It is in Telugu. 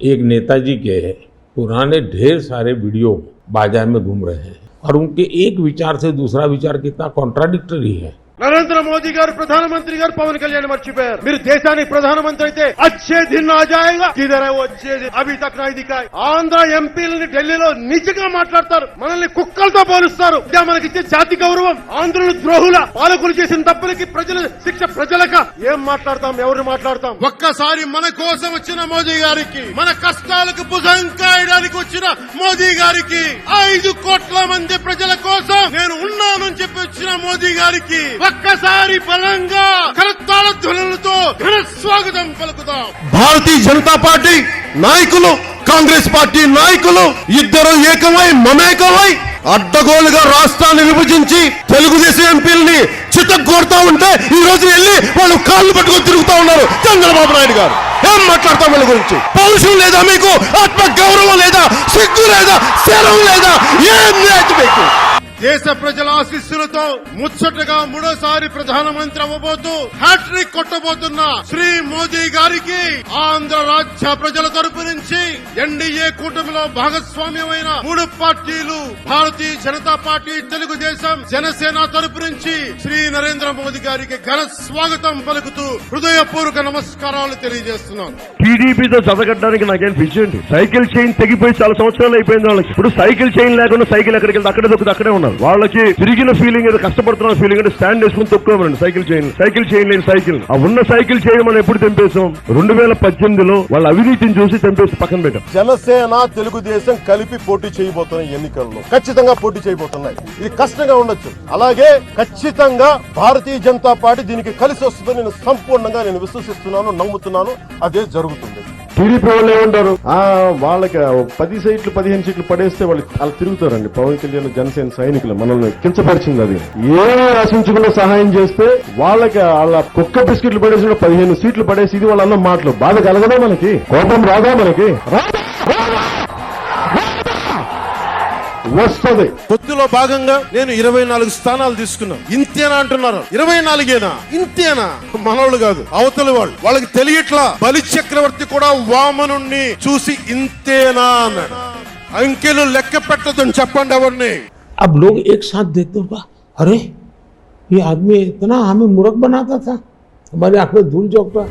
एक नेताजी के पुराने ढेर सारे वीडियो बाज़ार में घूम रहे हैं। और उनके एक विचार से दूसरा विचार कितना कॉन्ट्राडिक्टरी है। నరేంద్ర మోదీ గారు ప్రధానమంత్రి గారు పవన్ కళ్యాణ్ మర్చిపోయారు. మీరు దేశానికి ప్రధానమంత్రి అయితే అచ్చే దిన్ ఆ జాయేగా తక్ ఆంధ్ర ఎంపీలని ఢిల్లీలో నిజంగా మాట్లాడతారు. మనల్ని కుక్కలతో పోలుస్తారు. ఇదే మనకి ఇచ్చే జాతి గౌరవం. ఆంధ్రులు ద్రోహుల పాలకులు చేసిన తప్పులకి ప్రజల శిక్ష ప్రజలక. ఏం మాట్లాడతాం? ఎవరు మాట్లాడతాం? ఒక్కసారి మన కోసం వచ్చిన మోదీ గారికి మన కష్టాలకు భుజం కాయడానికి వచ్చిన మోదీ గారికి ఐదు కోట్ల మంది ప్రజల కోసం నేను ఉన్నానని చెప్పి వచ్చిన మోదీ గారికి ఒక్కసారి బలంగా కరత్తాల ధ్వనులతో ఘన స్వాగతం పలుకుతాం భారతీయ జనతా పార్టీ నాయకులు కాంగ్రెస్ పార్టీ నాయకులు ఇద్దరు ఏకమై మమేకమై అడ్డగోలుగా రాష్ట్రాన్ని విభజించి తెలుగుదేశం ఎంపీలని చిత్తగొడతా ఉంటే ఈ రోజు వెళ్ళి వాళ్ళు కాళ్ళు పట్టుకొని తిరుగుతా ఉన్నారు చంద్రబాబు నాయుడు గారు. ఏం మాట్లాడతాం వాళ్ళ గురించి? పౌరుషం లేదా మీకు? ఆత్మ గౌరవం లేదా? సిగ్గు లేదా? శరం లేదా? ఏం లేదు మీకు. దేశ ప్రజల ఆశీస్సులతో ముచ్చటగా మూడోసారి ప్రధానమంత్రి అవ్వబోతూ హ్యాట్రిక్ కొట్టబోతున్న శ్రీ మోదీ గారికి ఆంధ్ర రాజ్య ప్రజల తరపు నుంచి ఎన్డీఏ కూటమిలో భాగస్వామ్యమైన మూడు పార్టీలు భారతీయ జనతా పార్టీ తెలుగుదేశం జనసేన తరపు నుంచి శ్రీ నరేంద్ర మోదీ గారికి ఘన స్వాగతం పలుకుతూ హృదయపూర్వక నమస్కారాలు తెలియజేస్తున్నాను. టీడీపీతో చదగడానికి నాకేం పిచ్చి సైకిల్ చైన్ తెగిపోయి చాలా సంవత్సరాలు అయిపోయింది వాళ్ళకి. ఇప్పుడు సైకిల్ చైన్ లేకుండా సైకిల్ ఎక్కడికి వెళ్తే అక్కడే దొక్కుతుంది అక్కడే ఉన్నారు వాళ్ళకి తిరిగిన ఫీలింగ్ ఏదో కష్టపడుతున్న ఫీలింగ్ అంటే స్టాండ్ వేసుకుని తొక్కుకోమరండి సైకిల్ చేయండి సైకిల్ చైన్ లేని సైకిల్ ఆ ఉన్న సైకిల్ చైన్ మనం ఎప్పుడు తెంపేశాం? రెండు వేల పద్దెనిమిదిలో వాళ్ళ అవినీతిని చూసి తెంపేసి పక్కన పెట్టాం. జనసేన తెలుగుదేశం కలిపి పోటీ చేయబోతున్నాయి ఎన్నికల్లో ఖచ్చితంగా పోటీ చేయబోతున్నాయి. ఇది కష్టంగా ఉండొచ్చు. అలాగే ఖచ్చితంగా భారతీయ జనతా పార్టీ దీనికి కలిసి వస్తుందని నేను సంపూర్ణంగా నేను విశ్వసిస్తున్నాను నమ్ముతున్నాను. అదే జరుగుతుంది. టీడీపీ వాళ్ళు ఏమంటారు? ఆ వాళ్ళకి పది సీట్లు పదిహేను సీట్లు పడేస్తే వాళ్ళు అలా తిరుగుతారండి. పవన్ కళ్యాణ్ జనసేన సైనికులు మనల్ని కించపరిచింది అది. ఏమీ ఆశించకుండా సహాయం చేస్తే వాళ్ళకి వాళ్ళ కుక్క బిస్కెట్లు పడేసి పదిహేను సీట్లు పడేసి ఇది వాళ్ళ అన్న మాటలు. బాధ కలగదా మనకి? కోపం రాదా మనకి? రాదా? రాదా? రాదా? వస్తది పొత్తులో భాగంగా నేను ఇరవై నాలుగు స్థానాలు తీసుకున్నాను ఇంతేనా అంటున్నారు ఇరవై నాలుగేనా ఇంతేనా మనోళ్ళు కాదు అవతలి వాళ్ళు వాళ్ళకి తెలియట్లా బలి చక్రవర్తి కూడా వామనుణ్ణి చూసి ఇంతేనా అన్నాడు అంకెలు లెక్క పెట్టదని చెప్పండి ఎవరిని अब लोग एक साथ देखते होगा अरे ये आदमी इतना हमें मूर्ख बनाता था हमारी आंख में धूल चौकता